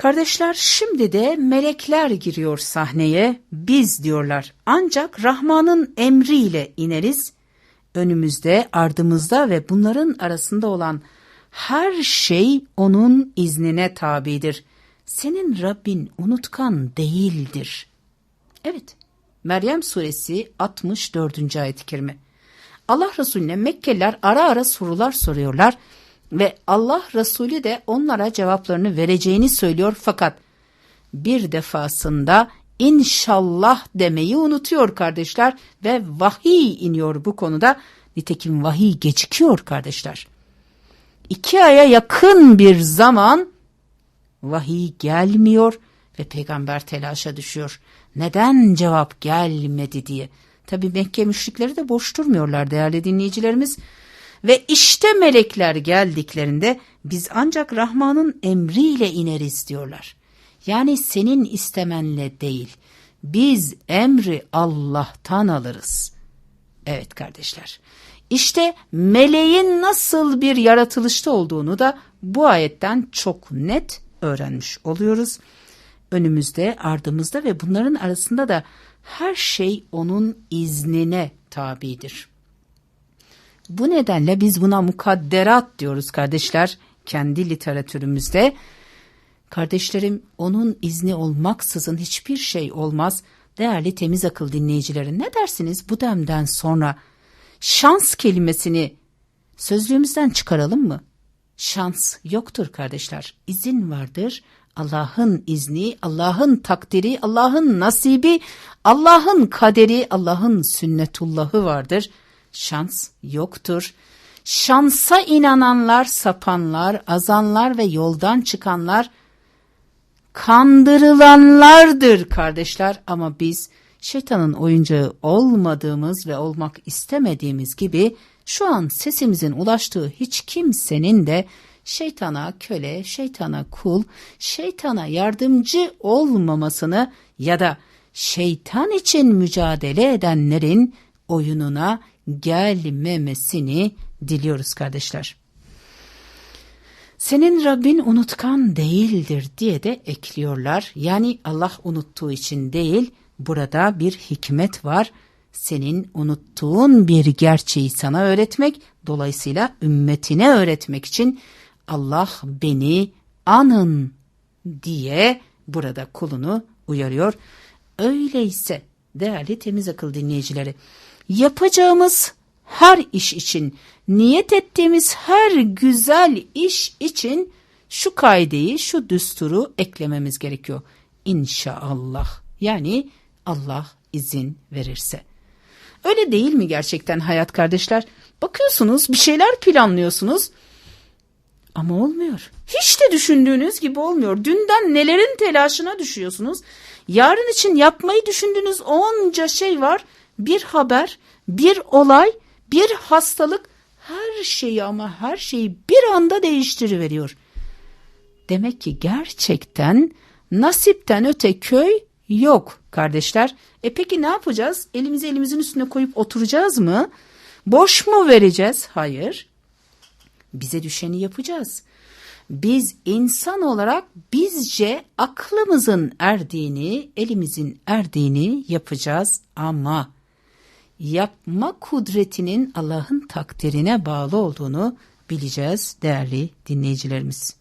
Kardeşler şimdi de melekler giriyor sahneye. Biz diyorlar. Ancak Rahman'ın emriyle ineriz. Önümüzde, ardımızda ve bunların arasında olan her şey onun iznine tabidir. Senin Rabbin unutkan değildir. Evet, Meryem suresi 64. ayet-i kerime. Allah Resulüne Mekkeliler ara ara sorular soruyorlar ve Allah Resulü de onlara cevaplarını vereceğini söylüyor fakat bir defasında inşallah demeyi unutuyor kardeşler ve vahiy iniyor bu konuda. Nitekim vahiy gecikiyor kardeşler. İki aya yakın bir zaman vahiy gelmiyor ve peygamber telaşa düşüyor. Neden cevap gelmedi diye. Tabi Mekke müşrikleri de boş durmuyorlar değerli dinleyicilerimiz. Ve işte melekler geldiklerinde biz ancak Rahman'ın emriyle ineriz diyorlar. Yani senin istemenle değil. Biz emri Allah'tan alırız. Evet kardeşler. İşte meleğin nasıl bir yaratılışta olduğunu da bu ayetten çok net öğrenmiş oluyoruz. Önümüzde, ardımızda ve bunların arasında da her şey onun iznine tabidir. Bu nedenle biz buna mukadderat diyoruz kardeşler kendi literatürümüzde. Kardeşlerim onun izni olmaksızın hiçbir şey olmaz. Değerli temiz akıl dinleyicilerin ne dersiniz bu demden sonra şans kelimesini sözlüğümüzden çıkaralım mı? Şans yoktur kardeşler. İzin vardır. Allah'ın izni, Allah'ın takdiri, Allah'ın nasibi, Allah'ın kaderi, Allah'ın sünnetullahı vardır. Şans yoktur. Şansa inananlar, sapanlar, azanlar ve yoldan çıkanlar kandırılanlardır kardeşler ama biz şeytanın oyuncağı olmadığımız ve olmak istemediğimiz gibi şu an sesimizin ulaştığı hiç kimsenin de şeytana köle, şeytana kul, şeytana yardımcı olmamasını ya da şeytan için mücadele edenlerin oyununa gelmemesini diliyoruz kardeşler. Senin Rabbin unutkan değildir diye de ekliyorlar. Yani Allah unuttuğu için değil, burada bir hikmet var. Senin unuttuğun bir gerçeği sana öğretmek, dolayısıyla ümmetine öğretmek için Allah beni anın diye burada kulunu uyarıyor. Öyleyse değerli temiz akıl dinleyicileri yapacağımız her iş için, niyet ettiğimiz her güzel iş için şu kaideyi, şu düsturu eklememiz gerekiyor. İnşallah. Yani Allah izin verirse. Öyle değil mi gerçekten hayat kardeşler? Bakıyorsunuz bir şeyler planlıyorsunuz ama olmuyor. Hiç de düşündüğünüz gibi olmuyor. Dünden nelerin telaşına düşüyorsunuz. Yarın için yapmayı düşündüğünüz onca şey var. Bir haber, bir olay, bir hastalık her şeyi ama her şeyi bir anda değiştiriveriyor. Demek ki gerçekten nasipten öte köy yok kardeşler. E peki ne yapacağız? Elimizi elimizin üstüne koyup oturacağız mı? Boş mu vereceğiz? Hayır. Bize düşeni yapacağız. Biz insan olarak bizce aklımızın erdiğini, elimizin erdiğini yapacağız ama yapma kudretinin Allah'ın takdirine bağlı olduğunu bileceğiz değerli dinleyicilerimiz.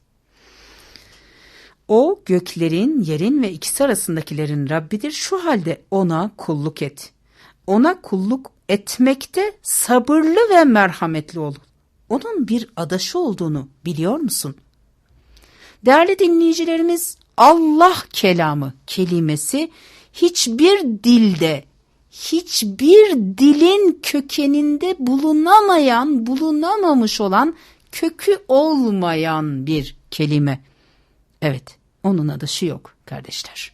O göklerin, yerin ve ikisi arasındakilerin Rabbidir. Şu halde ona kulluk et. Ona kulluk etmekte sabırlı ve merhametli ol. Onun bir adaşı olduğunu biliyor musun? Değerli dinleyicilerimiz Allah kelamı kelimesi hiçbir dilde hiçbir dilin kökeninde bulunamayan, bulunamamış olan, kökü olmayan bir kelime. Evet, onun adı şu yok kardeşler.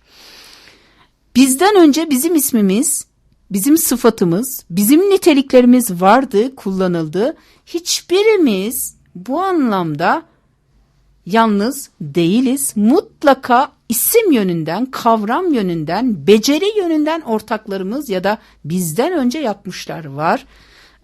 Bizden önce bizim ismimiz, bizim sıfatımız, bizim niteliklerimiz vardı, kullanıldı. Hiçbirimiz bu anlamda yalnız değiliz. Mutlaka isim yönünden, kavram yönünden, beceri yönünden ortaklarımız ya da bizden önce yapmışlar var.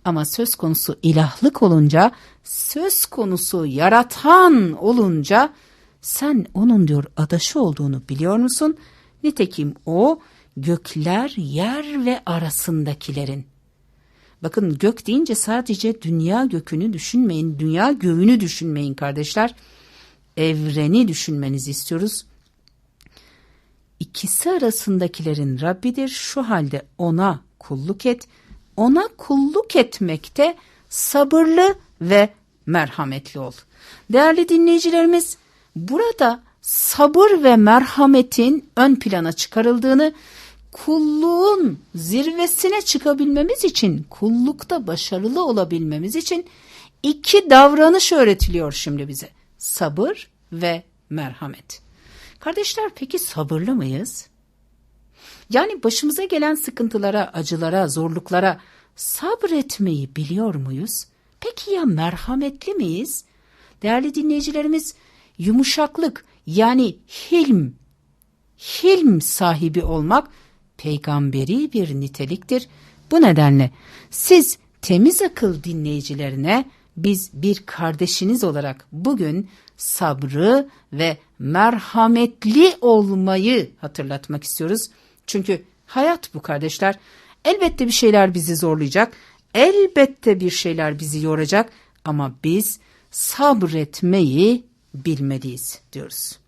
Ama söz konusu ilahlık olunca, söz konusu yaratan olunca Sen onun diyor adaşı olduğunu biliyor musun? Nitekim o gökler, yer ve arasındakilerin. Bakın gök deyince sadece dünya gökünü düşünmeyin, dünya göğünü düşünmeyin kardeşler. Evreni düşünmenizi istiyoruz. İkisi arasındakilerin Rabbidir. Şu halde ona kulluk et. Ona kulluk etmekte sabırlı ve merhametli ol. Değerli dinleyicilerimiz, burada sabır ve merhametin ön plana çıkarıldığını, kulluğun zirvesine çıkabilmemiz için, kullukta başarılı olabilmemiz için iki davranış öğretiliyor şimdi bize. Sabır ve merhamet. Kardeşler peki sabırlı mıyız? Yani başımıza gelen sıkıntılara, acılara, zorluklara sabretmeyi biliyor muyuz? Peki ya merhametli miyiz? Değerli dinleyicilerimiz, yumuşaklık yani hilm, hilm sahibi olmak peygamberi bir niteliktir. Bu nedenle siz temiz akıl dinleyicilerine biz bir kardeşiniz olarak bugün sabrı ve merhametli olmayı hatırlatmak istiyoruz. Çünkü hayat bu kardeşler. Elbette bir şeyler bizi zorlayacak. Elbette bir şeyler bizi yoracak ama biz sabretmeyi bilmeliyiz diyoruz.